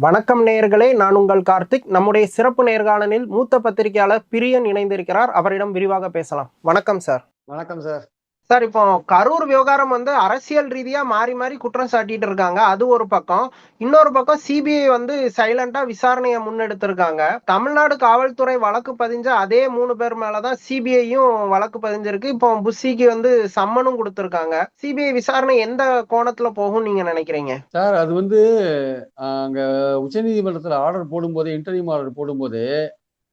வணக்கம் நேயர்களே நான் உங்கள் கார்த்திக். நம்முடைய சிறப்பு நேர்காணலில் மூத்த பத்திரிகையாளர் பிரியன் இணைந்திருக்கிறார். அவரிடம் விரிவாக பேசலாம். வணக்கம் சார். வணக்கம் சார். சார் இப்போ கரூர் விவகாரம் வந்து அரசியல் ரீதியா மாறி மாறி குற்றம் சாட்டிட்டு இருக்காங்க. அது ஒரு பக்கம். இன்னொரு பக்கம் சிபிஐ வந்து சைலண்டா விசாரணையை முன்னெடுத்திருக்காங்க. தமிழ்நாடு காவல்துறை வழக்கு பதிஞ்ச அதே மூணு பேர் மேலதான் சிபிஐயும் வழக்கு பதிஞ்சிருக்கு. இப்போ புஷிக்கு வந்து சம்மனும் கொடுத்திருக்காங்க. சிபிஐ விசாரணை எந்த கோணத்துல போகும் நீங்க நினைக்கிறீங்க? சார் அது வந்து ஆஹ், அங்க உச்சநீதிமன்றத்தில் ஆர்டர் போடும்போது இன்டர்வியூ ஆர்டர் போடும்போது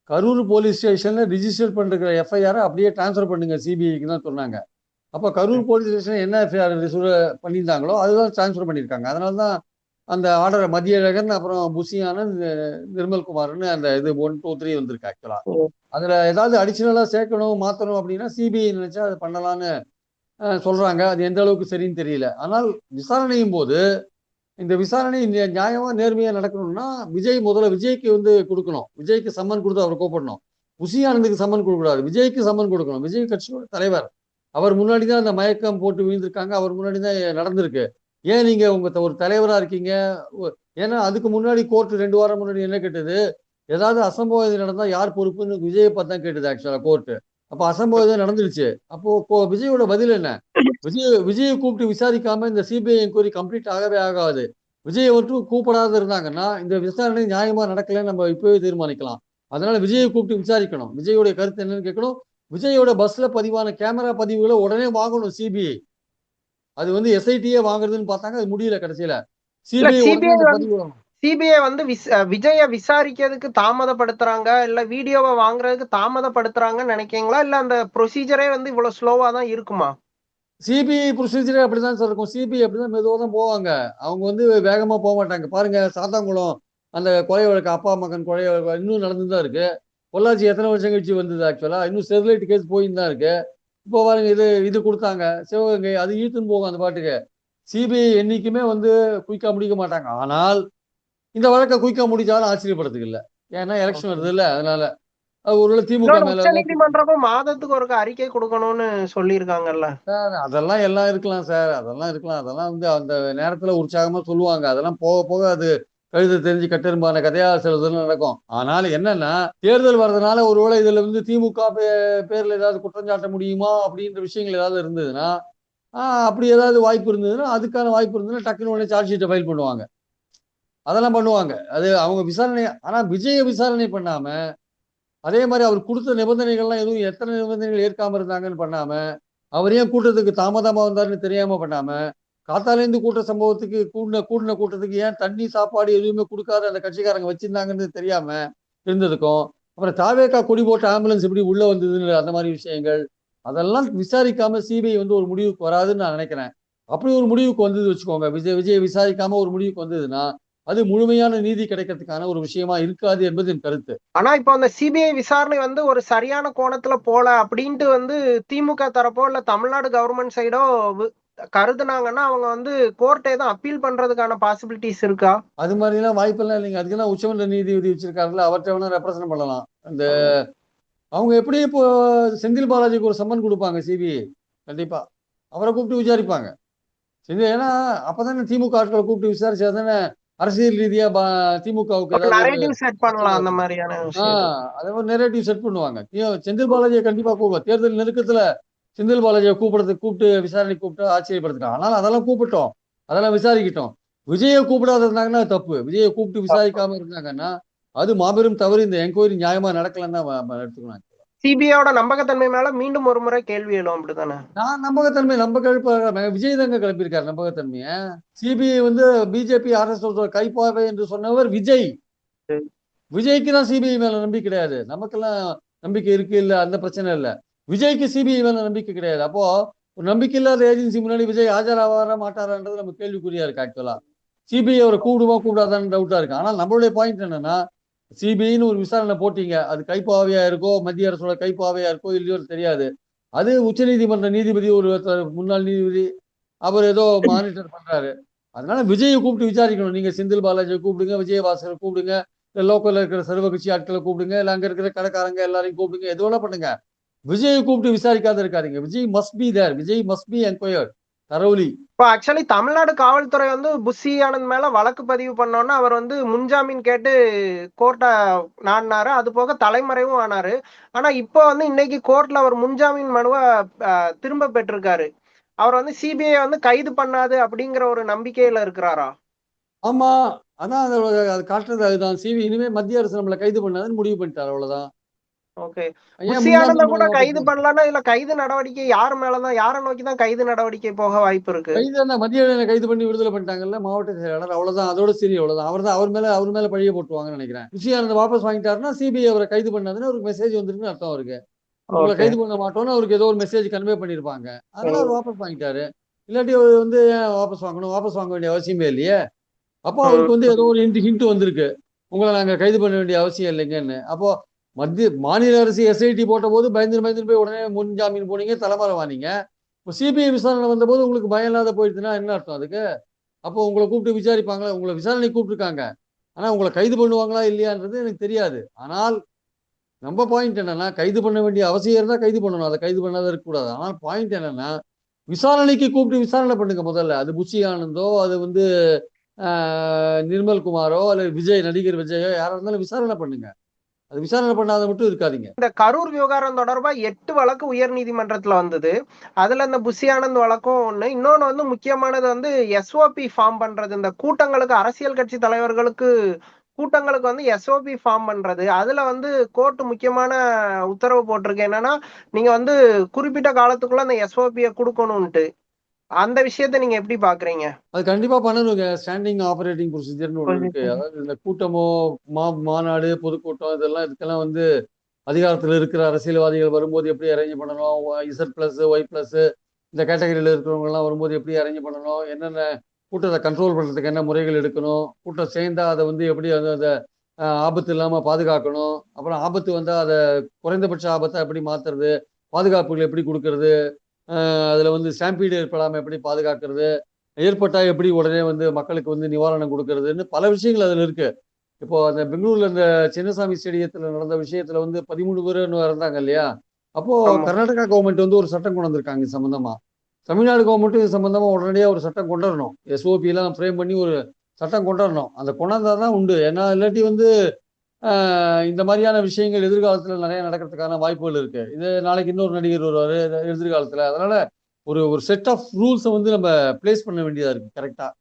கரூர் போலீஸ் ஸ்டேஷன்ல ரிஜிஸ்டர் பண்ணிருக்கிற எஃப்ஐஆரை அப்படியே டிரான்ஸ்ஃபர் பண்ணுங்க. சிபிஐக்கு தான் சொன்னாங்க. அப்போ கரூர் போலீஸ் ஸ்டேஷன் என்ன எஃப்ஐஆர் பண்ணியிருந்தாங்களோ அதுதான் டிரான்ஸ்ஃபர் பண்ணியிருக்காங்க. அதனால தான் அந்த ஆர்டரை மதியழகன் அப்புறம் புஷியானன் நிர்மல்குமார்னு அந்த இது ஒன் டூ த்ரீ வந்திருக்கு ஆக்சுவலா. அதுல ஏதாவது அடிஷனலா சேர்க்கணும் மாத்தணும் அப்படின்னா சிபிஐ நினைச்சா அது பண்ணலாம்னு சொல்றாங்க. அது எந்த அளவுக்கு சரின்னு தெரியல. ஆனால் விசாரணையும் போது இந்த விசாரணை நியாயமா நேர்மையா நடக்கணும்னா விஜய் முதல்ல விஜய்க்கு வந்து கொடுக்கணும். விஜய்க்கு சம்மன் கொடுத்து அவரை கூப்பிடணும். புஷியானந்துக்கு சம்மன் கொடுக்கக்கூடாது. விஜய்க்கு சம்மன் கொடுக்கணும். விஜய் கட்சியோட தலைவர். அவர் முன்னாடி தான் அந்த மயக்கம் போட்டு விழுந்திருக்காங்க அவர் முன்னாடி தான் நடந்திருக்கு. ஏன் நீங்க உங்க த- ஒரு தலைவரா இருக்கீங்க? ஏன்னா அதுக்கு முன்னாடி கோர்ட் ரெண்டு வாரம் முன்னாடி என்ன கேட்டது? ஏதாவது அசம்பாவிதம் நடந்தா யார் பொறுப்புன்னு விஜயை பார்த்து தான் கேட்டது ஆக்சுவலா கோர்ட் அப்போ அசம்பாவிதம் நடந்துருச்சு. அப்போ விஜயோட பதில் என்ன? விஜய் விஜயை கூப்பிட்டு விசாரிக்காம இந்த சிபிஐ என்கொயரி கம்ப்ளீட் ஆகவே ஆகாது. விஜயை மட்டும் கூப்பிடாத இருந்தாங்கன்னா இந்த விசாரணை நியாயமா நடக்கலைன்னு நம்ம இப்பவே தீர்மானிக்கலாம். அதனால விஜயை கூப்பிட்டு விசாரிக்கணும். விஜயோட கருத்து என்னன்னு கேட்கணும். விஜயோட பஸ்ல பதிவான கேமரா பதிவுகளை உடனே வாங்கணும் சிபிஐ. அது வந்து எஸ்ஐடியே வாங்குறதுன்னு பார்த்தாங்க அது முடியல கடைசியில. சிபிஐ வந்து-. சிபிஐ விஜய விசாரிக்கிறதுக்கு தாமதப்படுத்துறாங்க இல்ல வீடியோவை வாங்குறதுக்கு தாமதப்படுத்துறாங்கன்னு நினைக்கிறீங்களா? இல்ல அந்த ப்ரொசீஜரே வந்து இவ்வளவு ஸ்லோவா தான் இருக்குமா? சிபிஐ ப்ரொசீஜரே அப்படிதான் சார் இருக்கும். சிபிஐ அப்படிதான் மெதுவாக தான் போவாங்க. அவங்க வந்து வேகமா போக மாட்டாங்க. பாருங்க சாத்தாங்குளம் அந்த கொலை வழக்கு அப்பா மகன் கொலை வழக்கு இன்னும் நடந்து தான் இருக்கு. பொள்ளாச்சி எத்தனை வருஷம் கழிச்சு வந்தது ஆக்சுவலா இன்னும் ஸ்டெர்லைட் கேஸ் போயின்னு தான் இருக்கு. இப்போ பாருங்க இது இது கொடுத்தாங்க. சிவகங்கை அது இழுத்துன்னு போகும் அந்த பாட்டுக்கு. சிபிஐ என்னைக்குமே வந்து குயிக்கா முடிக்க மாட்டாங்க. ஆனால் இந்த வழக்கை குயிக்கா முடிச்சாலும் ஆச்சரியப்படுறதுக்கு இல்லை. ஏன்னா எலெக்ஷன் வருது இல்ல அதனால. அது ஒருவேளை திமுக மேல நீதிமன்றமும் மாதத்துக்கு ஒரு அறிக்கை கொடுக்கணும்னு சொல்லியிருக்காங்கல்ல. சார் அதெல்லாம் எல்லாம் இருக்கலாம் சார். அதெல்லாம் இருக்கலாம். அதெல்லாம் வந்து அந்த நேரத்துல உற்சாகமா சொல்லுவாங்க. அதெல்லாம் போக போக அது கழுத தெரிஞ்சு கட்டெரும்பான கதையா சிலதுன்னு நடக்கும். ஆனால் என்னன்னா தேர்தல் வர்றதுனால ஒருவேளை இதுல வந்து திமுக பே- பேர்ல ஏதாவது குற்றம் சாட்ட முடியுமா அப்படின்ற விஷயங்கள் ஏதாவது இருந்ததுன்னா அப்படி ஏதாவது வாய்ப்பு இருந்ததுன்னா அதுக்கான வாய்ப்பு இருந்ததுன்னா டக்குன்னு உடனே சார்ஜ் ஷீட்டை ஃபைல் பண்ணுவாங்க. அதெல்லாம் பண்ணுவாங்க. அது அவங்க விசாரணை ஆனா விஜய விசாரணை பண்ணாம அதே மாதிரி அவர் கொடுத்த நிபந்தனைகள்லாம் எதுவும் எத்தனை நிபந்தனைகள் ஏற்காம இருந்தாங்கன்னு பண்ணாம அவர் ஏன் கூட்டத்துக்கு தாமதமா வந்தாருன்னு தெரியாம பண்ணாம காத்தாலேருந்து கூட்ட சம்பவத்துக்கு கூடின கூடின கூட்டத்துக்கு ஏன் தண்ணி சாப்பாடு எதுவுமே கொடுக்காத அந்த கட்சிக்காரங்க வச்சிருந்தாங்கன்னு தெரியாம இருந்ததுக்கும் அப்புறம் தாவேக்கா கொடி போட்ட ஆம்புலன்ஸ் எப்படி உள்ள வந்ததுன்னு அந்த மாதிரி விஷயங்கள் அதெல்லாம் விசாரிக்காம சிபிஐ வந்து ஒரு முடிவுக்கு வராதுன்னு நான் நினைக்கிறேன். அப்படி ஒரு முடிவுக்கு வந்தது வச்சுக்கோங்க விஜய் விஜய் விசாரிக்காம ஒரு முடிவுக்கு வந்ததுன்னா அது முழுமையான நீதி கிடைக்கிறதுக்கான ஒரு விஷயமா இருக்காது என்பது என் கருத்து. ஆனா இப்போ அந்த சிபிஐ விசாரணை வந்து ஒரு சரியான கோணத்துல போல அப்படின்ட்டு வந்து திமுக தரப்போ இல்ல தமிழ்நாடு கவர்மெண்ட் சைடோ கருதுனாங்கன்னா அவங்க வந்து கோர்ட்டை தான் அப்பீல் பண்றதுக்கான பாசிபிலிட்டிஸ் இருக்கா? அது மாதிரிலாம் வாய்ப்பெல்லாம் இல்லைங்க. அதுக்கெல்லாம் உச்சமன்ற நீதிபதி வச்சிருக்காருல்ல அவர்கிட்ட வேணா ரெப்ரசன்ட் பண்ணலாம். அந்த அவங்க எப்படி இப்போ செந்தில் பாலாஜிக்கு ஒரு சம்மன் கொடுப்பாங்க சிபிஐ கண்டிப்பா. அவரை கூப்பிட்டு விசாரிப்பாங்க. செந்தில் ஏன்னா அப்பதானே திமுக ஆட்களை கூப்பிட்டு விசாரிச்சா தானே அரசியல் ரீதியா திமுகவுக்கு நரேட்டிவ் செட் பண்ணலாம் அந்த மாதிரியான அதை ஒரு நெரேட்டிவ் செட் பண்ணுவாங்க. செந்தில் பாலாஜியை கண்டிப்பா கூப்பிடுவோம் தேர்தல் நெருக்கத்துல செந்தில் பாலாஜியை கூப்பிடுறது கூப்பிட்டு விசாரணை கூப்பிட்டு ஆச்சரியப்படுத்திட்டோம் ஆனால் அதெல்லாம் கூப்பிட்டோம். அதெல்லாம் விசாரிக்கிட்டோம். விஜயை கூப்பிடாத இருந்தாங்கன்னா தப்பு. விஜயை கூப்பிட்டு விசாரிக்காம இருந்தாங்கன்னா அது மாபெரும் தவறு. இந்த என்கொயரி நியாயமா நடக்கலன்னு தான் எடுத்துக்கணும். சிபிஐயோட நம்பகத்தன்மை மேல மீண்டும் ஒரு முறை கேள்வி எழும் அப்படித்தானே? நான் நம்பகத்தன்மை நம்ப கழிப்ப விஜய் தாங்க கிளப்பியிருக்காரு நம்பகத்தன்மைய. சிபிஐ வந்து பிஜேபி ஆர்எஸ் கைப்பாவை என்று சொன்னவர் விஜய். விஜய்க்கு தான் சிபிஐ மேல நம்பிக்கை கிடையாது. நமக்கெல்லாம் நம்பிக்கை இருக்கு இல்ல அந்த பிரச்சனை இல்ல. விஜய்க்கு சிபிஐ மேல நம்பிக்கை கிடையாது. அப்போ ஒரு நம்பிக்கை இல்லாத ஏஜென்சி முன்னாடி விஜய் ஆஜராவாரா மாட்டாரான்றது நம்ம கேள்விக்குறியா இருக்கு ஆக்சுவலா சிபிஐ அவரை கூடுமா கூடாதான்னு டவுட்டா இருக்கு. ஆனால் நம்மளுடைய பாயிண்ட் என்னன்னா சிபிஐன்னு ஒரு விசாரணை போட்டீங்க. அது கைப்பாவையா இருக்கோ மத்திய அரசோட கைப்பாவையா இருக்கோ இல்லையோ தெரியாது. அது உச்சநீதிமன்ற நீதிபதி ஒரு ஒருத்தர் முன்னாள் நீதிபதி அவர் ஏதோ மானிட்டர் பண்றாரு. அதனால விஜயை கூப்பிட்டு விசாரிக்கணும். நீங்க செந்தில் பாலாஜியை கூப்பிடுங்க விஜயவாசகரை கூப்பிடுங்க இல்ல லோக்கல்ல இருக்கிற சர்வ கட்சி ஆட்களை கூப்பிடுங்க இல்ல அங்க இருக்கிற கடைக்காரங்க எல்லாரையும் கூப்பிடுங்க எது வேணா பண்ணுங்க. விஜயை கூப்பிட்டு விசாரிக்காத இருக்காதீங்க. Vijay must be there Vijay must be enquired thoroughly. இப்போ ஆக்சுவலி தமிழ்நாடு காவல்துறை வந்து புஷி ஆனந்த் மேல வழக்கு பதிவு பண்ணோன்னா அவர் வந்து முன்ஜாமீன் கேட்டு கோர்ட்டை நாடினாரு. அது போக தலைமறைவும் ஆனாரு. ஆனா இப்போ வந்து இன்னைக்கு கோர்ட்ல அவர் முன்ஜாமீன் மனுவை திரும்ப பெற்றிருக்காரு. அவர் வந்து சிபிஐ வந்து கைது பண்ணாது அப்படிங்கிற ஒரு நம்பிக்கையில இருக்கிறாரா? ஆமா. அதான் அதோட அது காட்டுறது அதுதான். சிவி இனிமே மத்திய அரசு நம்மளை கைது பண்ணாதுன்னு முடிவு பண்ணிட்டார். அவ்வளவுதான். ஓகே ஆனந்த கூட கைது பண்ணலன்னா இல்ல கைது நடவடிக்கை யார் மேலதான் யாரை நோக்கி தான் கைது நடவடிக்கை போக வாய்ப்பு இருக்கு? கைது என்ன மத்திய கைது பண்ணி விடுதலை பண்ணிட்டாங்கல்ல? மாவட்ட செயலாளர் அவ்வளவுதான். அதோட சரி அவ்வளவுதான். அவர் தான் அவர் மேல அவர் மேல பழிய போட்டுவாங்கன்னு நினைக்கிறேன். விஷயம் வாபஸ் வாங்கிட்டாருன்னா சிபிஐ அவரை கைது பண்ணாதுன்னு அவருக்கு மெசேஜ் வந்திருக்குன்னு அர்த்தம் அவருக்கு. Okay. கைது பண்ண மாட்டோம்னு அவருக்கு ஏதோ ஒரு மெசேஜ் கன்வே பண்ணிருப்பாங்க. அதனால அவர் வாபஸ் வாங்கிட்டாரு. இல்லாட்டி அவர் வந்து வாபஸ் வாங்கணும்? வாபஸ் வாங்க வேண்டிய அவசியமே இல்லையே? அப்போ அவருக்கு வந்து ஏதோ ஒரு ஹிண்ட் ஹிண்ட் வந்திருக்கு. உங்களை நாங்க கைது பண்ண வேண்டிய அவசியம் இல்லைங்கன்னு. அப்போ மத்திய மாநில அரசு எஸ்ஐடி போட்ட போது பயந்து பயந்து போய் உடனே முன் ஜாமீன் போனீங்க தலைமறை வானீங்க. இப்போ சிபிஐ விசாரணை வந்தபோது உங்களுக்கு பயம் இல்லாத போயிடுச்சுன்னா என்ன அர்த்தம் அதுக்கு? அப்போ உங்களை கூப்பிட்டு விசாரிப்பாங்களா? உங்களை விசாரணை கூப்பிட்டுருக்காங்க. ஆனால் உங்களை கைது பண்ணுவாங்களா இல்லையான்றது எனக்கு தெரியாது. ஆனால் நம்ம பாயிண்ட் என்னன்னா கைது பண்ண வேண்டிய அவசியம் இருந்தால் கைது பண்ணணும். அதை கைது பண்ணாத இருக்கக்கூடாது ஆனால் பாயிண்ட் என்னன்னா விசாரணைக்கு கூப்பிட்டு விசாரணை பண்ணுங்க முதல்ல. அது புஷி ஆனந்தோ அது வந்து நிர்மல் குமாரோ அல்லது விஜய் நடிகர் விஜயோ யாராக இருந்தாலும் விசாரணை பண்ணுங்க. அது விசாரணை பண்ணாத மட்டும் இருக்காதிங்க. இந்த கரூர் விவகாரம் தொடர்பா எட்டு வழக்கு உயர் நீதிமன்றத்துல வந்தது. அதுல இந்த புஷி ஆனந்த் வழக்கம் ஒண்ணு. இன்னொன்னு வந்து முக்கியமானது வந்து எஸ்ஓபி ஃபார்ம் பண்றது. இந்த கூட்டங்களுக்கு அரசியல் கட்சி தலைவர்களுக்கு கூட்டங்களுக்கு வந்து எஸ்ஓபி ஃபார்ம் பண்றது. அதுல வந்து கோர்ட் முக்கியமான உத்தரவு போட்டிருக்கு. என்னன்னா நீங்க வந்து குறிப்பிட்ட காலத்துக்குள்ள அந்த எஸ்ஓபியை கொடுக்கணும்ட்டு அந்த விஷயத்தை நீங்க எப்படி பாக்குறீங்க? அது கண்டிப்பா பண்ணணுங்க. ஸ்டாண்டிங் ஆபரேட்டிங் ப்ரொசீஜர்னு ஒன்று இருக்கு. அதாவது இந்த கூட்டமோ மா மாநாடு பொதுக்கூட்டம் இதெல்லாம் இதுக்கெல்லாம் வந்து அதிகாரத்தில் இருக்கிற அரசியல்வாதிகள் வரும்போது எப்படி அரேஞ்ச் பண்ணணும்? இசட் பிளஸ் ஒய் பிளஸ் இந்த கேட்டகரியில் இருக்கிறவங்க எல்லாம் வரும்போது எப்படி அரேஞ்ச் பண்ணணும்? என்னென்ன கூட்டத்தை கண்ட்ரோல் பண்ணுறதுக்கு என்ன முறைகள் எடுக்கணும்? கூட்டம் சேர்ந்தா அதை வந்து எப்படி வந்து அதை ஆபத்து இல்லாமல் பாதுகாக்கணும்? அப்புறம் ஆபத்து வந்தால் அதை குறைந்தபட்ச ஆபத்தை எப்படி மாற்றுறது பாதுகாப்புகள் எப்படி கொடுக்கறது? அதுல வந்து ஸ்டாம்பீடு ஏற்படாமல் எப்படி பாதுகாக்கிறது? ஏற்பட்டா எப்படி உடனே வந்து மக்களுக்கு வந்து நிவாரணம் கொடுக்கறதுன்னு பல விஷயங்கள் அதுல இருக்கு. இப்போ அந்த பெங்களூர்ல இந்த சின்னசாமி ஸ்டேடியத்துல நடந்த விஷயத்துல வந்து பதிமூணு பேர் இறந்தாங்க இல்லையா? அப்போ ஆமா. கர்நாடகா கவர்மெண்ட் வந்து ஒரு சட்டம் கொண்டு வந்திருக்காங்க இது சம்பந்தமா. தமிழ்நாடு கவர்மெண்ட்டும் இது சம்பந்தமா உடனடியாக ஒரு சட்டம் கொண்டு வரணும் எஸ்ஓபி எல்லாம் ஃப்ரேம் பண்ணி ஒரு சட்டம் கொண்டு வரணும் அந்த கொண்டாந்தா தான் உண்டு. ஏன்னா இல்லாட்டி வந்து இந்த மாதிரியான விஷயங்கள் எதிர்காலத்தில் நிறைய நடக்கிறதுக்கான வாய்ப்புகள் இருக்கு. இது நாளைக்கு இன்னொரு நடிகர் வருவார் எதிர்காலத்தில். அதனால ஒரு ஒரு செட் ஆஃப் ரூல்ஸை வந்து நம்ம பிளேஸ் பண்ண வேண்டியதாக இருக்கு கரெக்டாக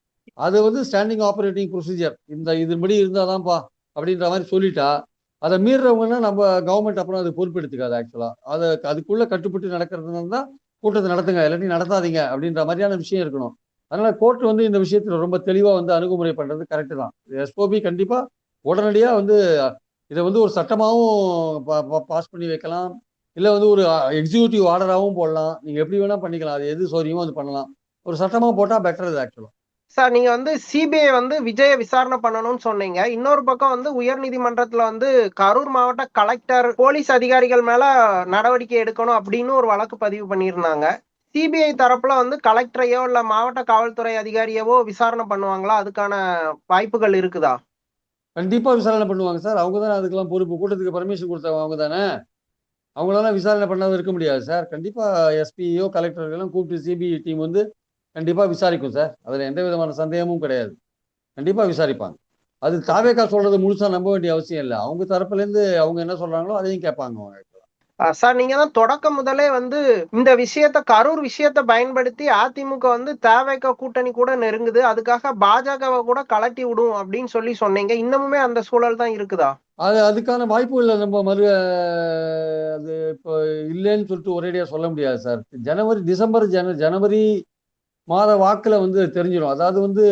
அது வந்து ஸ்டாண்டிங் ஆப்ரேட்டிங் ப்ரொசீஜர் இந்த இதுபடி இருந்தாதான்ப்பா அப்படின்ற மாதிரி சொல்லிட்டா அதை மீறுறவங்கன்னா நம்ம கவர்மெண்ட் அப்புறம் அது பொறுப்பெடுத்துக்காது ஆக்சுவலாக அதை அதுக்குள்ளே கட்டுப்பட்டு நடக்கிறதுனால தான் கூட்டத்தை நடத்துங்க. இல்லாட்டி நடத்தாதீங்க அப்படின்ற மாதிரியான விஷயம் இருக்கணும். அதனால கோர்ட் வந்து இந்த விஷயத்துல ரொம்ப தெளிவாக வந்து அணுகுமுறை பண்ணுறது கரெக்டு தான். எஸ்ஓபி கண்டிப்பாக உடனடியாக வந்து இதை வந்து ஒரு சட்டமாகவும் பாஸ் பண்ணி வைக்கலாம். இல்லை வந்து ஒரு எக்ஸிக்யூட்டிவ் ஆர்டராகவும் போடலாம். நீங்கள் எப்படி வேணால் பண்ணிக்கலாம். அது எது சௌரியமோ அது பண்ணலாம். ஒரு சட்டமாக போட்டால் பெட்டர் இது ஆக்சுவலாக சார் நீங்க வந்து சிபிஐ வந்து விஜய விசாரணை பண்ணணும்னு சொன்னீங்க. இன்னொரு பக்கம் வந்து உயர் நீதிமன்றத்துல வந்து கரூர் மாவட்ட கலெக்டர் போலீஸ் அதிகாரிகள் மேல நடவடிக்கை எடுக்கணும் அப்படின்னு ஒரு வழக்கு பதிவு பண்ணியிருந்தாங்க. சிபிஐ தரப்புல வந்து கலெக்டரையோ இல்ல மாவட்ட காவல்துறை அதிகாரியவோ விசாரணை பண்ணுவாங்களா? அதுக்கான வாய்ப்புகள் இருக்குதா? கண்டிப்பாக விசாரணை பண்ணுவாங்க சார். அவங்க தானே அதுக்கெல்லாம் பொறுப்பு. கூட்டத்துக்கு பர்மிஷன் கொடுத்தவங்க அவங்க தானே. அவங்களால விசாரணை பண்ணாத இருக்க முடியாது சார். கண்டிப்பாக எஸ்பியோ கலெக்டர்கள்லாம் கூப்பிட்டு சிபிஐ டீம் வந்து கண்டிப்பாக விசாரிக்கும் சார். அதில் எந்த விதமான சந்தேகமும் கிடையாது. கண்டிப்பாக விசாரிப்பாங்க. அது தாவேக்கா சொல்றது முழுசா நம்ப வேண்டிய அவசியம் இல்லை. அவங்க தரப்புலேருந்து அவங்க என்ன சொல்றாங்களோ அதையும் கேட்பாங்க அவங்க. சார் நீங்க தான் தொடக்கம் முதலே வந்து இந்த விஷயத்த கரூர் விஷயத்த பயன்படுத்தி அதிமுக வந்து தேவைக்க கூட்டணி கூட நெருங்குது. அதுக்காக பாஜகவை கூட கலட்டி விடும் அப்படின்னு சொல்லி சொன்னீங்க. இன்னமுமே அந்த சூழல் தான் இருக்குதா? அது அதுக்கான வாய்ப்பு இல்லை. நம்ம மறு அது இப்போ இல்லைன்னு சொல்லிட்டு ஒரேடியாக சொல்ல முடியாது சார். ஜனவரி டிசம்பர் ஜன ஜனவரி மாத வாக்கில் வந்து தெரிஞ்சிடும். அதாவது வந்து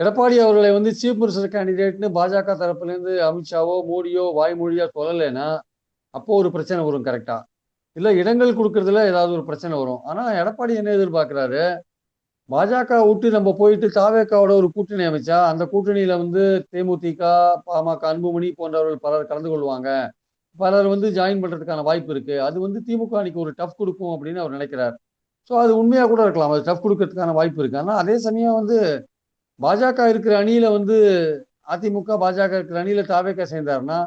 எடப்பாடி அவர்களை வந்து சீஃப் மினிஸ்டர் கேண்டிடேட்னு பாஜக தரப்புலேருந்து அமித்ஷாவோ மோடியோ வாய்மொழியாக சொல்லலைன்னா அப்போது ஒரு பிரச்சனை வரும் கரெக்டாக இல்லை இடங்கள் கொடுக்கறதுல ஏதாவது ஒரு பிரச்சனை வரும். ஆனால் எடப்பாடி என்ன எதிர்பார்க்குறாரு? பாஜக விட்டு நம்ம போயிட்டு தாவேக்காவோட ஒரு கூட்டணி அமைச்சா அந்த கூட்டணியில வந்து தேமுதிக பாமக அன்புமணி போன்றவர்கள் பலர் கலந்து கொள்வாங்க. பலர் வந்து ஜாயின் பண்றதுக்கான வாய்ப்பு இருக்கு. அது வந்து திமுக அணிக்கு ஒரு டஃப் கொடுக்கும் அப்படின்னு அவர் நினைக்கிறார். ஸோ அது உண்மையா கூட இருக்கலாம். அது டஃப் கொடுக்கறதுக்கான வாய்ப்பு இருக்கு. ஆனால் அதே சமயம் வந்து பாஜக இருக்கிற அணியில வந்து அதிமுக பாஜக இருக்கிற அணியில தாவேக்கா சேர்ந்தாருன்னா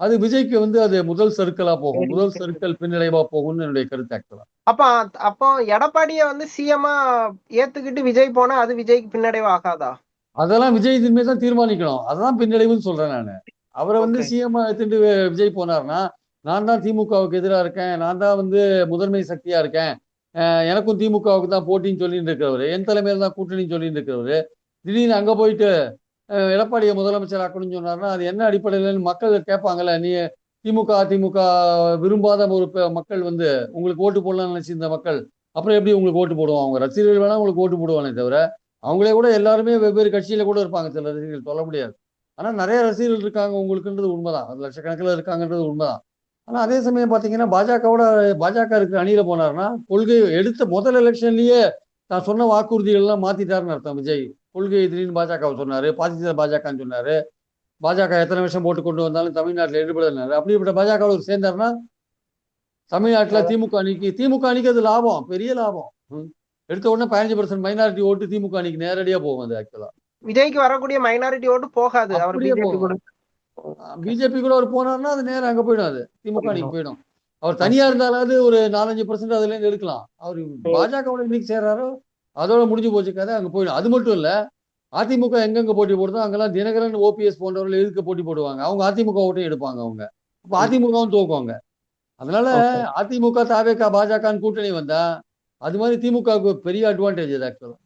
அது விஜய்க்கு வந்து அது முதல் சறுக்கலா போகும். முதல் சறுக்கல் பின்னடைவா போகும்னு என்னுடைய கருத்து ஆக்சுவலா அப்ப அப்போ எடப்பாடிய வந்து சிஎம்மா ஏத்துக்கிட்டு விஜய் போனா அது விஜய்க்கு பின்னடைவு ஆகாதா? அதெல்லாம் விஜய் இனிமே தான் தீர்மானிக்கணும். அதான் பின்னடைவுன்னு சொல்றேன் நான். அவரை வந்து Okay. சிஎம் எடுத்துட்டு விஜய் போனார்னா நான் தான் திமுகவுக்கு எதிராக இருக்கேன். நான் தான் வந்து முதன்மை சக்தியா இருக்கேன். எனக்கும் திமுகவுக்கு தான் போட்டின்னு சொல்லிட்டு இருக்கிறவர் என் தலைமையில தான் கூட்டணின்னு சொல்லிட்டு இருக்கிறவர் திடீர்னு அங்க போயிட்டு எடப்பாடியை முதலமைச்சர் ஆக்கணும்னு சொன்னார்னா அது என்ன அடிப்படையில் மக்கள் கேட்பாங்கல்ல. நீ திமுக அதிமுக விரும்பாத ஒரு மக்கள் வந்து உங்களுக்கு ஓட்டு போடலாம்னு நினைச்சிருந்த மக்கள் அப்புறம் எப்படி உங்களுக்கு ஓட்டு போடுவாங்க? அவங்க ரசிகர்கள் வேணா உங்களுக்கு ஓட்டு போடுவானே தவிர அவங்களே கூட எல்லாருமே வெவ்வேறு கட்சியில கூட இருப்பாங்க. சில ரசிகர்கள் சொல்ல முடியாது. ஆனால் நிறைய ரசிகர்கள் இருக்காங்க உங்களுக்குன்றது உண்மைதான். அது லட்சக்கணக்கில் இருக்காங்கன்றது உண்மைதான். ஆனால் அதே சமயம் பார்த்தீங்கன்னா பாஜகவோட பாஜக இருக்கிற அணியில் போனாருன்னா கொள்கை எடுத்த முதல் எலெக்ஷன்லேயே நான் சொன்ன வாக்குறுதிகள்லாம் மாற்றிட்டாருன்னு அர்த்தம் விஜய். கொள்கை எதிரின்னு பாஜக சொன்னாரு பாதித்த பாஜகன்னு சொன்னாரு. பாஜக எத்தனை வருஷம் போட்டு கொண்டு வந்தாலும் தமிழ்நாட்டில் ஈடுபடுனாரு அப்படிப்பட்ட பாஜக சேர்ந்தாருன்னா தமிழ்நாட்டுல திமுக அணிக்கு திமுக அணிக்கு அது லாபம் பெரிய லாபம். எடுத்த உடனே பதினஞ்சு பர்சன்ட் மைனாரிட்டி ஓட்டு திமுக அணிக்கு நேரடியா போகும் அது ஆக்சுவலா விஜய்க்கு வரக்கூடிய மைனாரிட்டி ஓட்டு போகாது. அவர் பிஜேபி. கூட. பிஜேபி கூட அவர் போனார்னா அது நேரம் அங்க போயிடும் அது. திமுக அணிக்கு போயிடும். அவர் தனியா இருந்தாலாவது ஒரு நாலஞ்சு பர்சன்ட் அதுல இருந்து எடுக்கலாம். அவர் பாஜகவோட இன்னைக்கு சேர்றாரோ அதோட முடிஞ்சு போச்சு கதை அங்க போயிடும். அது மட்டும் இல்ல அதிமுக எங்கெங்க போட்டி போடுதோ அங்கெல்லாம் தினகரன் ஓபிஎஸ் போன்றவர்கள் எதுக்கு போட்டி போடுவாங்க? அவங்க அதிமுக ஓட்டையும் எடுப்பாங்க அவங்க. அப்ப அதிமுகவும் தோக்குவாங்க. அதனால. அதிமுக தாவேகா பாஜகன்னு கூட்டணி வந்தா அது மாதிரி திமுகவுக்கு பெரிய அட்வான்டேஜ் அது ஆக்சுவலா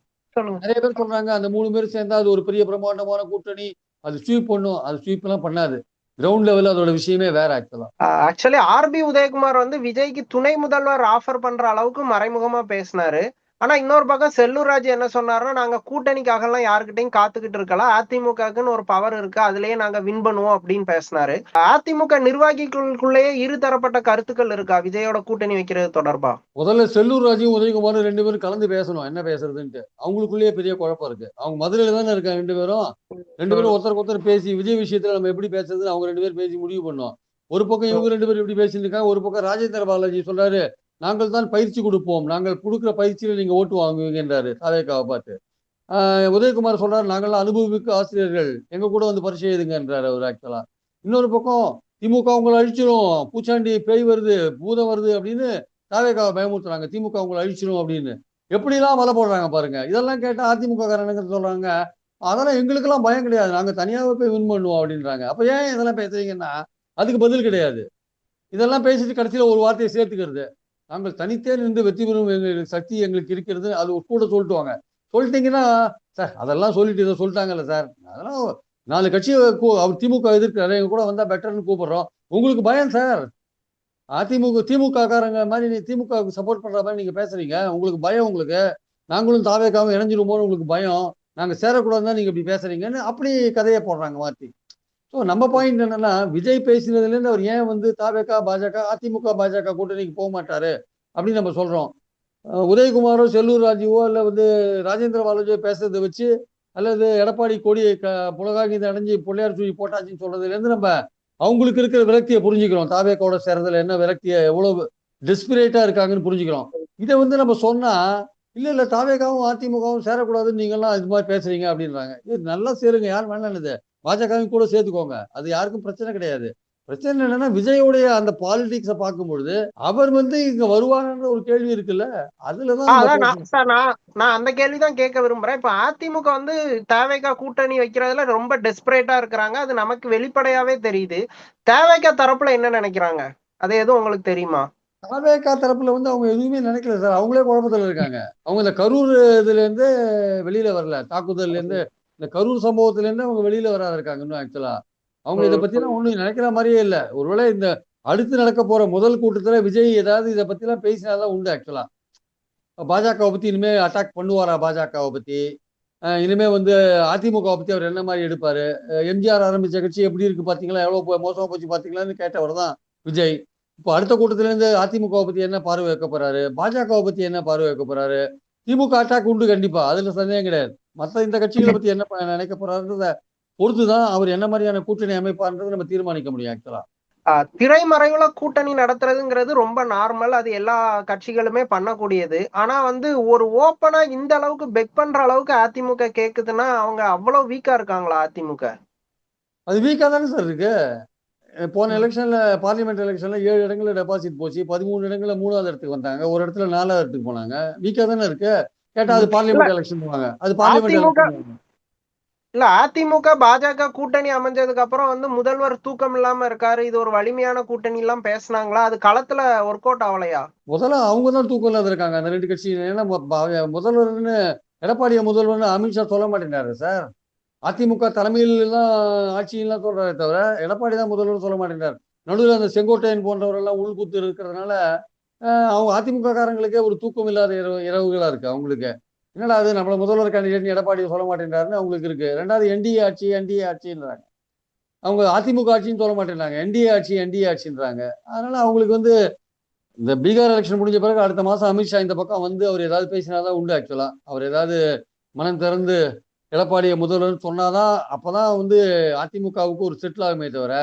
நிறைய பேர் சொல்றாங்க அந்த மூணு பேர் சேர்ந்தா அது ஒரு பெரிய பிரம்மாண்டமான கூட்டணி அது ஸ்வீப் பண்ணும் அது ஸ்வீப் எல்லாம் பண்ணாது. கிரவுண்ட் லெவல் அதோட விஷயமே வேற ஆக்சுவலா ஆக்சுவலி ஆர்பி உதயகுமார் வந்து விஜய்க்கு துணை முதல்வர் ஆஃபர் பண்ற அளவுக்கு மறைமுகமா பேசினாரு. ஆனா இன்னொரு பக்கம் செல்லூர் ராஜு என்ன சொன்னாருன்னா நாங்க கூட்டணிக்காக எல்லாம் யாருக்கிட்டையும் காத்துக்கிட்டு இருக்கலாம் அதிமுகக்குன்னு ஒரு பவர் இருக்கு. அதுலயே நாங்க வின் பண்ணுவோம் அப்படின்னு பேசினாரு. அதிமுக நிர்வாகிகளுக்குள்ளேயே இரு தரப்பட்ட கருத்துக்கள் இருக்கா? விஜயோட கூட்டணி வைக்கிறது தொடர்பா? முதல்ல செல்லூர் ராஜும் உதயகுமாரும் ரெண்டு பேரும் கலந்து பேசணும். என்ன பேசுறதுன்ட்டு. அவங்களுக்குள்ளேயே பெரிய குழப்பம் இருக்கு. அவங்க மதுரையில தானே இருக்காங்க ரெண்டு பேரும். ரெண்டு பேரும் ஒருத்தருக்கு ஒருத்தர் பேசி விஜய் விஷயத்துல நம்ம எப்படி பேசுறதுன்னு அவங்க ரெண்டு பேரும் பேசி முடிவு பண்ணோம். ஒரு பக்கம் இவங்க ரெண்டு பேரும் இப்படி பேசிட்டு இருக்காங்க. ஒரு பக்கம் ராஜேந்திர பாலாஜி சொல்றாரு நாங்கள் தான் பயிற்சி கொடுப்போம். நாங்கள் கொடுக்குற பயிற்சியில் நீங்கள் ஓட்டு வாங்குவீங்கன்றாரு. சாதேக்காவை பார்த்து. உதயகுமார் சொல்றாரு நாங்கள்லாம் அனுபவமிக்க ஆசிரியர்கள். எங்க கூட வந்து பரிசு எழுதுங்கன்றாரு அவர் ஆக்சுவலா இன்னொரு பக்கம் திமுக உங்களை அழிச்சிரும். பூச்சாண்டி பேய் வருது பூதம் வருது அப்படின்னு தாவேக்காவை பயமுறுத்துறாங்க. திமுக உங்களை அழிச்சிரும் அப்படின்னு. எப்படிலாம் வலை போடுறாங்க பாருங்க. இதெல்லாம் கேட்டால் அதிமுக காரணங்க சொல்றாங்க. அதெல்லாம் எங்களுக்கெல்லாம் பயம் கிடையாது. நாங்கள் தனியாக போய் வின் பண்ணுவோம் அப்படின்றாங்க. அப்போ ஏன் இதெல்லாம் பேசுறீங்கன்னா அதுக்கு பதில் கிடையாது. இதெல்லாம் பேசிட்டு கடைசியில் ஒரு வார்த்தையை சேர்த்துக்கிறது. நாங்கள் தனித்தே நின்று வெற்றி பெறும் எங்களுக்கு சக்தி எங்களுக்கு இருக்கிறது அது கூட சொல்லிட்டுவாங்க. சொல்லிட்டீங்கன்னா சார் அதெல்லாம் சொல்லிட்டு இதை சொல்லிட்டாங்கல்ல சார் அதெல்லாம் நாலு கட்சி அவர் திமுக எதிர்க்கிறாரு எங்க கூட வந்தா பெட்டர்னு கூப்பிடுறோம். உங்களுக்கு பயம் சார் அதிமுக திமுக காரங்க மாதிரி நீ திமுகவுக்கு சப்போர்ட் பண்ற மாதிரி நீங்க பேசுறீங்க. உங்களுக்கு பயம் உங்களுக்கு. நாங்களும் தாவேக்காவும் இணைஞ்சிருமோன்னு உங்களுக்கு பயம். நாங்க சேரக்கூடாதுன்னு நீங்க இப்படி பேசுறீங்கன்னு அப்படி கதையை போடுறாங்க மாற்றி ஸோ நம்ம பாயிண்ட் என்னன்னா விஜய் பேசினதுல இருந்து அவர் ஏன் வந்து தாவேக்கா பாஜக அதிமுக பாஜக கூட்டணிக்கு போக மாட்டாரு அப்படின்னு நம்ம சொல்றோம். உதயகுமாரோ செல்லூர் ராஜுவோ இல்லை வந்து ராஜேந்திர பாலாஜியோ பேசுறதை வச்சு அல்லது எடப்பாடி கொடியை க புலகாகித அடைஞ்சு பிள்ளையார் தூக்கி போட்டாச்சுன்னு சொல்றதுலேருந்து நம்ம அவங்களுக்கு இருக்கிற விரக்தியை புரிஞ்சுக்கிறோம். தாவேக்கோட சேர்றதுல என்ன விரக்தியை எவ்வளவு டெஸ்பிரேட்டா இருக்காங்கன்னு புரிஞ்சுக்கிறோம். இதை வந்து நம்ம சொன்னா இல்ல இல்ல தாவேக்காவும் அதிமுகவும் சேரக்கூடாதுன்னு நீங்கெல்லாம் இது மாதிரி பேசுறீங்க அப்படின்றாங்க. இது நல்லா சேருங்க யார் வேணாம் பாஜகவும் கூட சேர்த்துக்கோங்க. அது யாருக்கும் பிரச்சனை கிடையாது. பிரச்சனை என்னன்னா விஜயோடைய அந்த பாலிடிக்ஸை பார்க்கும்பொழுது அவர் வந்து இங்க வருவாங்கன்ற ஒரு கேள்வி இருக்குல்ல? அதுலதான் நான் அந்த கேள்விதான் கேட்க விரும்புறேன். இப்ப அதிமுக வந்து தேவைக்கா கூட்டணி வைக்கிறதுல ரொம்ப டெஸ்பரேட்டா இருக்கிறாங்க. அது நமக்கு வெளிப்படையாவே தெரியுது. தேவைக்கா தரப்புல என்ன நினைக்கிறாங்க? அது எதுவும் உங்களுக்கு தெரியுமா? தாவேகா தரப்புல வந்து அவங்க எதுவுமே நினைக்கல சார். அவங்களே குழப்பத்துல இருக்காங்க. அவங்க இந்த கரூர் இதுல இருந்து வெளியில வரல. தாக்குதல்ல இருந்து இந்த கரூர் சம்பவத்துல இருந்து அவங்க வெளியில வராத இருக்காங்க இன்னும் ஆக்சுவலா அவங்க இதை பத்தி எல்லாம் ஒண்ணும் நினைக்கிற மாதிரியே இல்ல. ஒருவேளை இந்த அடுத்து நடக்க போற முதல் கூட்டத்துல விஜய் ஏதாவது இதை பத்தி எல்லாம் பேசினாதான் உண்டு ஆக்சுவலா பாஜகவை பத்தி இனிமே அட்டாக் பண்ணுவாரா பாஜகவை பத்தி? அஹ் இனிமே வந்து அதிமுகவை பத்தி அவர் என்ன மாதிரி எடுப்பாரு? எம்ஜிஆர் ஆரம்பிச்ச கட்சி எப்படி இருக்கு பாத்தீங்களா? எவ்வளவு போ- மோசமா போச்சு பாத்தீங்களான்னு கேட்டவர் தான் விஜய். இப்போ அடுத்த கூட்டத்துல இருந்து அதிமுகவை பத்தி என்ன பார்வை வைக்க போறாரு? பாஜகவை பத்தி என்ன பார்வை வைக்க போறாரு? திமுக அட்டாக் உண்டு கண்டிப்பா. அதுல சந்தேகம் கிடையாது. மத்த இந்த கட்சிகளை பத்தி என்ன நினைக்க போறாருன்றத பொறுத்துதான் அவர் என்ன மாதிரியான கூட்டணி அமைப்பார்ன்றதை நம்ம தீர்மானிக்க முடியும் ஆக்சுவலா திரைமறைவுல கூட்டணி நடத்துறதுங்கிறது ரொம்ப நார்மல் அது எல்லா கட்சிகளுமே பண்ணக்கூடியது. ஆனா வந்து ஒரு ஓப்பனா இந்த அளவுக்கு பெக் பண்ற அளவுக்கு அதிமுக கேக்குதுன்னா அவங்க அவ்வளவு வீக்கா இருக்காங்களா அதிமுக? அது வீக்கா தானே சார் இருக்கு. போன எலெக்ஷன்ல பார்லிமெண்ட் எலெக்ஷன்ல ஏழு இடங்கள்ல டெபாசிட் போச்சு. பதிமூணு இடங்கள்ல மூணாவது இடத்துக்கு வந்தாங்க. ஒரு இடத்துல நாலாவது இடத்துக்கு போனாங்க. வீக்கா தானே இருக்கு. கேட்டா அது பார்லிமெண்ட் எலெக்ஷன் போவாங்க. அது பார்லிமெண்ட் இல்ல அதிமுக பாஜக கூட்டணி அமைஞ்சதுக்கு அப்புறம் வந்து முதல்வர் தூக்கம் இல்லாம இருக்காரு. இது ஒரு வலிமையான கூட்டணி எல்லாம் பேசுனாங்களா? அது களத்துல ஒர்க் அவுட் ஆகலையா? முதல்ல அவங்க தான் தூக்கம் இல்லாத இருக்காங்க. அந்த ரெண்டு கட்சி ஏன்னா முதல்வர்னு எடப்பாடிய முதல்வர்னு அமித்ஷா சொல்ல மாட்டேங்கிறாரு சார். அதிமுக தலைமையிலாம் ஆட்சியெல்லாம் சொல்றாரே தவிர எடப்பாடி தான் முதல்வர் சொல்ல மாட்டேங்கிறார் நடுவில் அந்த செங்கோட்டையன் போன்றவரெல்லாம் உள்குத்து இருக்கிறதுனால அவங்க அதிமுக காரங்களுக்கே ஒரு தூக்கம் இல்லாத இரவு இரவுகளாக இருக்குது அவங்களுக்கு. என்னடா அது நம்மள முதல்வர் கேண்டிடேட் எடப்பாடி சொல்ல மாட்டேங்கிறாருன்னு அவங்களுக்கு இருக்குது ரெண்டாவது என்டிஏ ஆட்சி என்டிஏ ஆட்சின்றாங்க. அவங்க அதிமுக ஆட்சின்னு சொல்ல மாட்டேங்கிறாங்க என்டிஏ ஆட்சி என்டிஏ ஆட்சின்றாங்க. அதனால அவங்களுக்கு வந்து இந்த பீகார் எலெக்ஷன் முடிஞ்ச பிறகு அடுத்த மாதம் அமித்ஷா இந்த பக்கம் வந்து அவர் ஏதாவது பேசினாதான் உண்டு ஆக்சுவலாக அவர் ஏதாவது மனம் திறந்து எடப்பாடியை முதல்வர்னு சொன்னாதான் அப்பதான் வந்து அதிமுகவுக்கு ஒரு செட்டில் ஆகுமே தவிர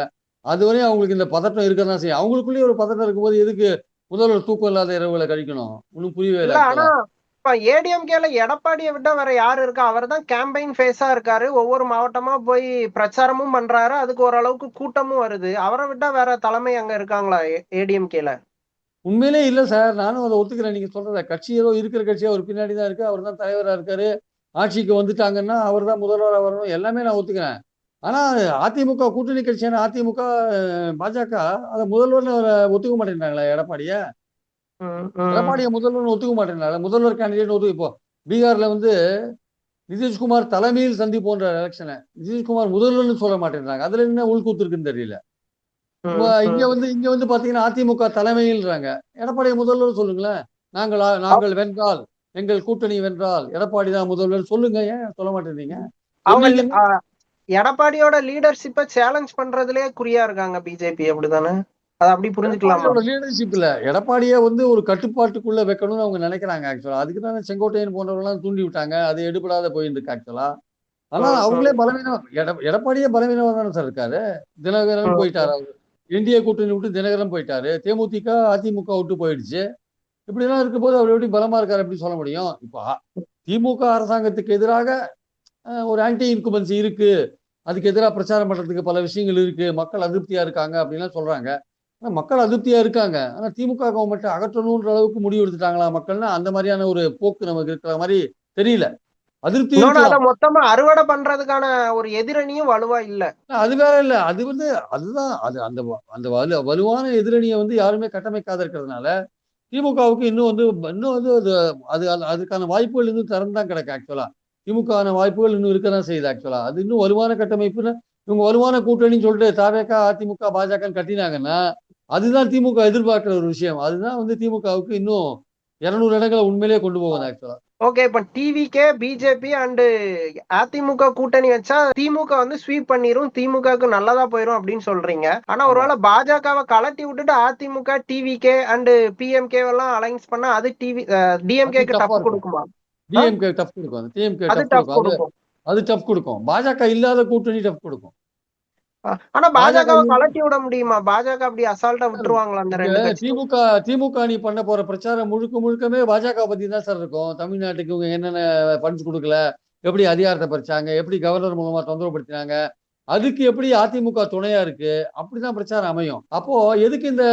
அதுவரையும் அவங்களுக்கு இந்த பதட்டம் இருக்க தான் செய்யும். அவங்களுக்குள்ளேயே ஒரு பதட்டம் இருக்கும்போது எதுக்கு முதல்வர் தூக்கம் இல்லாத இரவுகளை கழிக்கணும்? ஒன்றும் புரியவே இல்லை ஏடிஎம்கேல எடப்பாடியை விட்டா வேற யாரு இருக்கா? அவர் தான் கேம்பெயின் ஃபேஸா இருக்காரு. ஒவ்வொரு மாவட்டமா போய் பிரச்சாரமும் பண்றாரு. அதுக்கு ஓரளவுக்கு கூட்டமும் வருது. அவரை விட்டா வேற தலைமை அங்க இருக்காங்களா ஏடிஎம்கேல? உண்மையிலே இல்லை சார். நானும் அதை ஒத்துக்கிறேன். நீங்க சொல்றத. கட்சி ஏதோ இருக்கிற கட்சி அவர் பின்னாடி தான் இருக்கு. அவர் தான் தலைவரா இருக்காரு. ஆட்சிக்கு வந்துட்டாங்கன்னா அவர் தான் முதல்வராக வரணும் எல்லாமே நான் ஒத்துக்கிறேன். ஆனா அதிமுக கூட்டணி கட்சியான அதிமுக பாஜக அதை முதல்வர்னு ஒத்துக்க மாட்டேங்கிறாங்களா எடப்பாடிய? எடப்பாடிய முதல்வர்னு ஒத்துக்க மாட்டேங்கிறாங்க முதல்வர் கேண்டிடேட் ஒத்துக்க இப்போ பீகார்ல வந்து நிதிஷ்குமார் தலைமையில் சந்திப்போன்ற எலெக்ஷனை நிதிஷ்குமார் முதல்வர்னு சொல்ல மாட்டேங்கிறாங்க அதுல என்ன உள்கூத்து இருக்குன்னு தெரியல. இப்ப இங்க வந்து இங்க வந்து பாத்தீங்கன்னா அதிமுக தலைமையில்றாங்க. எடப்பாடி முதல்வர் சொல்லுங்களேன். நாங்கள் நாங்கள் வென்றால் எங்கள் கூட்டணி வென்றால் எடப்பாடி தான் முதல்வர். சொல்லுங்க ஏன் சொல்ல ஆ, எடப்பாடியோட லீடர்ஷிப்ப சேலஞ்ச் பண்றதுலயே குறியா இருக்காங்க பிஜேபி அப்படிதானே? அது அப்படி புரிஞ்சுக்கலாமா? எடப்பாடியோட லீடர்ஷிப் இல்ல. எடப்பாடியை வந்து ஒரு கட்டுப்பாட்டுக்குள்ள வைக்கணும்னு அவங்க நினைக்கிறாங்க ஆக்சுவலா அதுக்கு தானே செங்கோட்டையன் போன்றவர்கள்லாம் தூண்டி விட்டாங்க. அது எடுபடாத போயிருக்கு ஆக்சுவலா ஆனா அவங்களே பலவீனம் எட- எடப்பாடியே பலவீனமா தானே சார் இருக்காரு? தினகரன் போயிட்டாரு அவரு. இந்திய கூட்டணி விட்டு தினகரன் போயிட்டாரு. தேமுதிக அதிமுக விட்டு போயிடுச்சு. இப்படிலாம் இருக்கும்போது அவர் எப்படி பலமா இருக்காரு எப்படி சொல்ல முடியும்? இப்போ திமுக அரசாங்கத்துக்கு எதிராக ஒரு ஆன்டி இன்குபன்சி இருக்கு. அதுக்கு எதிராக பிரச்சாரம் பண்றதுக்கு பல விஷயங்கள் இருக்கு. மக்கள் அதிருப்தியா இருக்காங்க அப்படின்லாம் சொல்றாங்க. ஆனா மக்கள் அதிருப்தியா இருக்காங்க. ஆனா திமுக கவர்மெண்ட் அகற்றணுன்ற அளவுக்கு முடிவு எடுத்துட்டாங்களா மக்கள்னா அந்த மாதிரியான ஒரு போக்கு நமக்கு இருக்கிற மாதிரி தெரியல. அதிருப்தி மொத்தமா அறுவடை பண்றதுக்கான ஒரு எதிரணியும் வலுவா இல்ல. அது வேற இல்ல. அது வந்து அதுதான் அது அந்த அந்த வலு வலுவான எதிரணியை வந்து யாருமே கட்டமைக்காத இருக்கிறதுனால திமுகவுக்கு இன்னும் வந்து இன்னும் வந்து அது அது அது- அதுக்கான வாய்ப்புகள் இன்னும் திறந்தான் கிடக்கு ஆக்சுவலா திமுகவான வாய்ப்புகள் இன்னும் இருக்க தான் செய்யுது ஆக்சுவலா அது இன்னும் வருமான கட்டமைப்புன்னு இவங்க வருமான கூட்டணின்னு சொல்லிட்டு தாவேக அதிமுக பாஜகன்னு கட்டினாங்கன்னா அதுதான் திமுக எதிர்பார்க்கிற ஒரு விஷயம். அதுதான் வந்து திமுகவுக்கு இன்னும் இருநூறு இடங்களை உண்மையிலேயே கொண்டு போகுது ஆக்சுவலா ஓகே இப்ப டிவிகே பிஜேபி அண்ட் அதிமுக கூட்டணி வச்சா திமுக வந்து ஸ்வீப் பண்ணிரும் திமுகவுக்கு நல்லதா போயிரும் அப்படின்னு சொல்றீங்க. ஆனா ஒருவேளை பாஜகவை கலட்டி விட்டுட்டு அதிமுக டிவிகே அண்ட் பிஎம்கே எல்லாம் அலைன்ஸ் பண்ணா அது டிவி டிஎம்கேக்கு டஃப் கொடுக்குமா? டிஎம்கே டஃப் கொடுக்கும். டிஎம்கே அது டஃப் கொடுக்கும். அது டஃப் கொடுக்கும். பாஜக இல்லாத கூட்டணி டஃப் கொடுக்கும். ஆனா பாஜக கலட்டி விட முடியுமா? பாஜக அப்படி அசால்ட்டா விட்டுருவாங்களா அந்த ரெண்டு திமுக திமுக நீ பண்ண போற பிரச்சாரம் முழுக்க முழுக்கமே பாஜக பத்தி தான் சார் இருக்கும். தமிழ்நாட்டுக்கு இவங்க என்னென்ன ஃபண்ட்ஸ் கொடுக்கல? எப்படி அதிகாரத்தை பறிச்சாங்க? எப்படி கவர்னர் மூலமா தொந்தரவு படுத்தினாங்க அதுக்கு எப்படி அதிமுக துணையா இருக்கு? அப்படிதான் பிரச்சாரம் அமையும். அப்போ எதுக்கு இந்த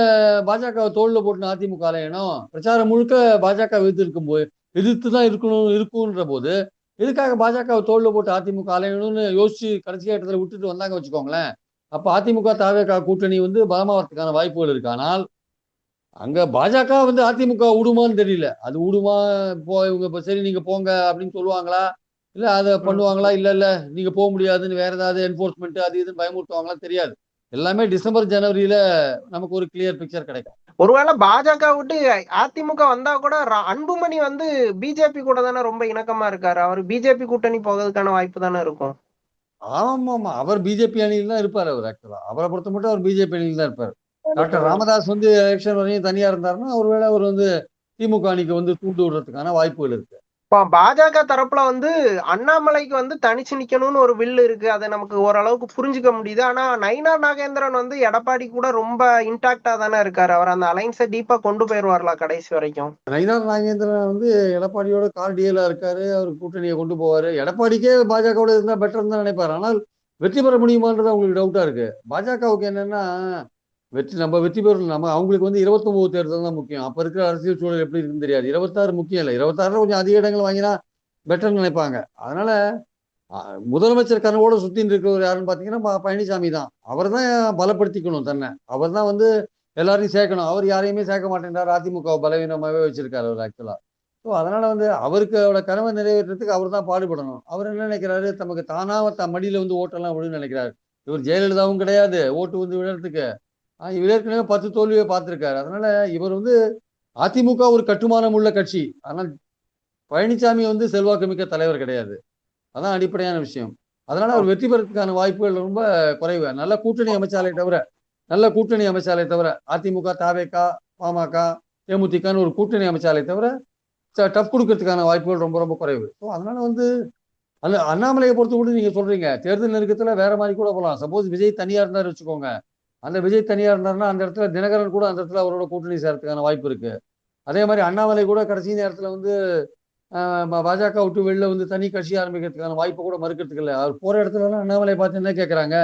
பாஜக தோல்ல போட்டு அதிமுக அலையணும் பிரச்சாரம் முழுக்க பாஜக எதிர்த்து இருக்கும் போது எதிர்த்து தான் இருக்கணும் இருக்குன்ற போது எதுக்காக பாஜக தோல்ல போட்டு அதிமுக அலையணும்னு யோசிச்சு கடைசி கட்டத்தில் விட்டுட்டு வந்தாங்க வச்சுக்கோங்களேன். அப்ப அதிமுக தாவேகா கூட்டணி வந்து பலமாவதுக்கான வாய்ப்புகள் இருக்கு. ஆனால் அங்க பாஜக வந்து அதிமுக விடுமான்னு தெரியல. அது விடுமா போ இவங்க இப்ப சரி நீங்க போங்க அப்படின்னு சொல்லுவாங்களா? இல்ல அதை. பண்ணுவாங்களா? இல்ல இல்ல நீங்க போக முடியாதுன்னு வேற ஏதாவது என்போர்ஸ்மெண்ட் அது இதுன்னு பயமுறுத்துவாங்களா தெரியாது. எல்லாமே டிசம்பர் ஜனவரியில நமக்கு ஒரு கிளியர் பிக்சர் கிடைக்கும். ஒருவேளை பாஜக விட்டு அதிமுக வந்தா கூட அன்புமணி வந்து பிஜேபி கூட தானே ரொம்ப இணக்கமா இருக்காரு. அவர் பிஜேபி கூட்டணி போகிறதுக்கான வாய்ப்பு தானே இருக்கும். ஆமா ஆமா அவர் பிஜேபி அணியில் தான் இருப்பார் அவர் ஆக்சுவலா அவரை பொறுத்த மட்டும் அவர் பிஜேபி அணியில் தான் இருப்பார். டாக்டர் ராமதாஸ் வந்து எலெக்ஷன் வரையும் தனியா இருந்தாருன்னா ஒருவேளை அவர் வந்து திமுக அணிக்கு வந்து தூண்டு விடுறதுக்கான வாய்ப்புகள் இருக்கு. இப்போ பாஜக தரப்புல வந்து அண்ணாமலைக்கு வந்து தனிச்சு நிக்கணும்னு ஒரு வில் இருக்கு. அதை நமக்கு ஓரளவுக்கு புரிஞ்சுக்க முடியுது. ஆனா நயினார் நாகேந்திரன் வந்து எடப்பாடி கூட ரொம்ப இன்டாக்டா தானே இருக்காரு. அவர் அந்த அலைன்ஸை டீப்பா கொண்டு போயிருவார்ல கடைசி வரைக்கும். நயினார் நாகேந்திரன் வந்து எடப்பாடியோட கார்டியலா இருக்காரு. அவர் கூட்டணியை கொண்டு போவாரு. எடப்பாடிக்கே பாஜகவோட இருந்தா பெட்டர் தான் நினைப்பாரு. ஆனால் வெற்றி பெற முடியுமான்றது அவங்களுக்கு டவுட்டா இருக்கு. பாஜகவுக்கு என்னன்னா வெற்றி நம்ம வெற்றி பெறணும். நம்ம அவங்களுக்கு வந்து இருபத்தொம்போது தேர்தல் தான் முக்கியம். அப்போ இருக்கிற அரசியல் சூழல் எப்படி இருக்குன்னு தெரியாது. இருபத்தாறு முக்கியம் இல்லை. இருபத்தாறுல கொஞ்சம் அதிக இடங்கள் வாங்கினா பெட்டர்னு நினைப்பாங்க. அதனால முதலமைச்சர் கனவோட சுத்தின்னு இருக்கிறவர் யாருன்னு பார்த்தீங்கன்னா பழனிசாமி தான். அவர் தான் பலப்படுத்திக்கணும் தன்னை. அவர் தான் வந்து எல்லாரையும் சேர்க்கணும். அவர் யாரையுமே சேர்க்க மாட்டேன்றார். அதிமுக பலவீனமாகவே வச்சிருக்காரு அவர் ஆக்சுவலாக ஸோ அதனால வந்து அவருக்கு அவரோட கனவை நிறைவேற்றுறதுக்கு அவர் தான் பாடுபடணும். அவர் என்ன நினைக்கிறாரு? தமக்கு தானாக த மடியில் வந்து ஓட்டெல்லாம் விழுன்னு நினைக்கிறாரு. இவர் ஜெயலலிதாவும் கிடையாது. ஓட்டு வந்து விழறதுக்கு. இவர் ஏற்கனவே பத்து தோல்வியை பார்த்திருக்காரு. அதனால இவர் வந்து அதிமுக ஒரு கட்டுமானம் உள்ள கட்சி. ஆனால் பழனிசாமி வந்து செல்வாக்கு மிக்க தலைவர் கிடையாது. அதான் அடிப்படையான விஷயம். அதனால அவர் வெற்றி பெறதுக்கான வாய்ப்புகள் ரொம்ப குறைவு. நல்ல கூட்டணி அமைச்சாலே தவிர நல்ல கூட்டணி அமைச்சாலே தவிர அதிமுக தாவேகா பாமக தேமுதிகன்னு ஒரு கூட்டணி அமைச்சாலே தவிர டஃப் கொடுக்கறதுக்கான வாய்ப்புகள் ரொம்ப ரொம்ப குறைவு. ஸோ அதனால வந்து அல்ல அண்ணாமலையை பொறுத்து கூட நீங்க சொல்றீங்க தேர்தல் நெருக்கத்துல வேற மாதிரி கூட போகலாம் சப்போஸ் விஜய் தனியா இருந்தாரு வச்சுக்கோங்க. அந்த விஜய் தனியா இருந்தாருன்னா அந்த இடத்துல தினகரன் கூட அந்த இடத்துல அவரோட கூட்டணி சேர்றதுக்கான வாய்ப்பு இருக்கு. அதே மாதிரி அண்ணாமலை கூட கடைசி நேரத்துல வந்து பாஜக விட்டு வெளில வந்து தனி கட்சி ஆரம்பிக்கிறதுக்கான வாய்ப்பு கூட மறுக்கிறதுக்கு இல்லை. அவர் போற இடத்துல எல்லாம் அண்ணாமலை பார்த்து என்ன கேட்கறாங்க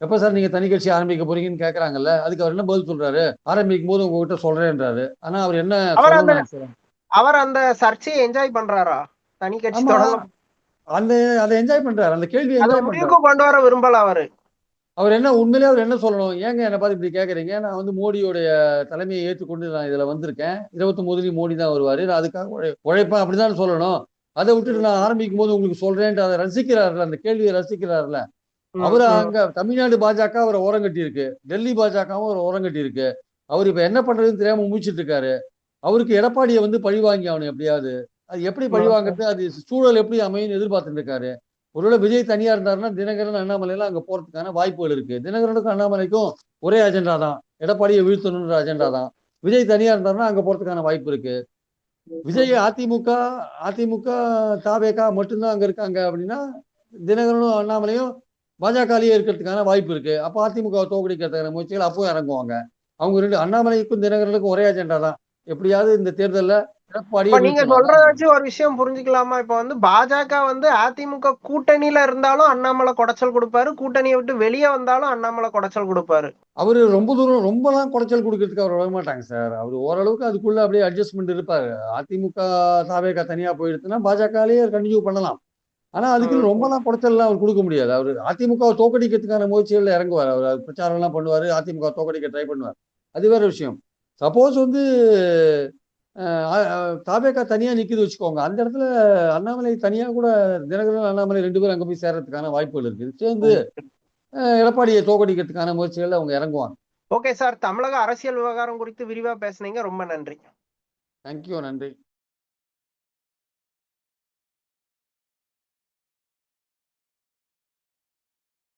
எப்ப சார் நீங்க தனி கட்சி ஆரம்பிக்க போறீங்கன்னு கேட்கறாங்கல்ல அதுக்கு அவர் என்ன பதில் சொல்றாரு? ஆரம்பிக்கும் போது உங்ககிட்ட சொல்றேன்றாரு. ஆனா அவர் என்ன அவர் அந்த- சர்ச்சையை என்ஜாய் பண்றாரா? தனி கட்சி அந்த அதை என்ஜாய் பண்றாரு. அந்த கேள்வி கொண்டு வர விரும்பல அவரு. அவர் என்ன உண்மையிலே அவர் என்ன சொல்லணும்? ஏங்க என்னை பார்த்து இப்படி கேட்குறீங்க நான் வந்து மோடியோடைய தலைமையை ஏற்றுக்கொண்டு நான் இதில் வந்திருக்கேன். இருபத்தொம்போதுலேயும் மோடி தான் வருவார். நான் அதுக்காக உழை உழைப்பேன். அப்படிதான் சொல்லணும். அதை விட்டுட்டு நான் ஆரம்பிக்கும் போது உங்களுக்கு சொல்றேன்ட்டு அதை ரசிக்கிறாருல அந்த கேள்வியை ரசிக்கிறாருல அவர். அங்க தமிழ்நாடு பாஜக அவரை ஓரங்கட்டி இருக்கு டெல்லி பாஜகவும் அவர் ஓரங்கட்டி இருக்கு அவர் இப்ப என்ன பண்றதுன்னு தெரியாம முடிச்சிட்டு இருக்காரு அவருக்கு எடப்பாடியை வந்து பழி வாங்கி ஆகணும் எப்படியாவது. அது எப்படி பழி வாங்குறது அது சூழல் எப்படி அமையும்னு எதிர்பார்த்துட்டு இருக்காரு. ஒருவேளை விஜய் தனியா இருந்தாருன்னா தினகரன் அண்ணாமலை எல்லாம் அங்க போறதுக்கான வாய்ப்புகள் இருக்கு. தினகரனுக்கும் அண்ணாமலைக்கும் ஒரே அஜெண்டா தான். எடப்பாடியை வீழ்த்தணுன்ற அஜெண்டா தான். விஜய் தனியா இருந்தாருன்னா அங்க போறதுக்கான வாய்ப்பு இருக்கு. விஜய் அதிமுக அதிமுக தாவேகா மட்டும்தான் அங்க இருக்காங்க அப்படின்னா தினகரனும் அண்ணாமலையும் பாஜகலயே இருக்கிறதுக்கான வாய்ப்பு இருக்கு. அப்போ அதிமுக தோக்கடிக்கிறதுக்கான முயற்சிகள் அப்போ இறங்குவாங்க. அவங்க ரெண்டு அண்ணாமலைக்கும் தினகரனுக்கும் ஒரே அஜெண்டா தான். எப்படியாவது இந்த தேர்தலில் நீங்க. சொல்றத வச்சு ஒரு விஷயம் புரிஞ்சுக்கலாமா? இப்ப வந்து பாஜக வந்து அதிமுக கூட்டணியில இருந்தாலும் அண்ணாமலை குடைச்சல் கொடுப்பாரு. கூட்டணியை விட்டு வெளியே வந்தாலும் அண்ணாமலை குடைச்சல் கொடுப்பாரு. அவரு ரொம்ப தூரம் ரொம்பலாம் குடைச்சல் கொடுக்கறதுக்கு அவர் வரமாட்டாங்க சார். அவர் ஓரளவுக்கு அதுக்குள்ள அப்படியே அட்ஜஸ்ட்மெண்ட் இருப்பாரு. அதிமுக தாவேகா தனியா போயிடுச்சுன்னா பாஜகலயே கண்டினியூ பண்ணலாம். ஆனா அதுக்கு ம். ரொம்பலாம் குடைச்சல்லாம் அவர் கொடுக்க முடியாது. அவர் அதிமுக தோக்கடிக்கிறதுக்கான முயற்சிகள்ல இறங்குவார். அவர் பிரச்சாரம் எல்லாம் பண்ணுவாரு. அதிமுக தோக்கடிக்க ட்ரை பண்ணுவார். அது வேற விஷயம். சப்போஸ் வந்து தாவேகா தனியா நிக்குது வச்சுக்கோங்க. அந்த இடத்துல அண்ணாமலை தனியா கூட தினகரன் அண்ணாமலை ரெண்டு பேரும் அங்க போய் சேர்றதுக்கான வாய்ப்புகள் இருக்கு சேர்ந்து எடப்பாடியை தோக்கடிக்கிறதுக்கான முயற்சிகள்ல அவங்க இறங்குவாங்க. Okay sir. தமிழக அரசியல் விவகாரம் குறித்து விரிவா பேசுனீங்க. ரொம்ப நன்றி. தேங்க்யூ நன்றி.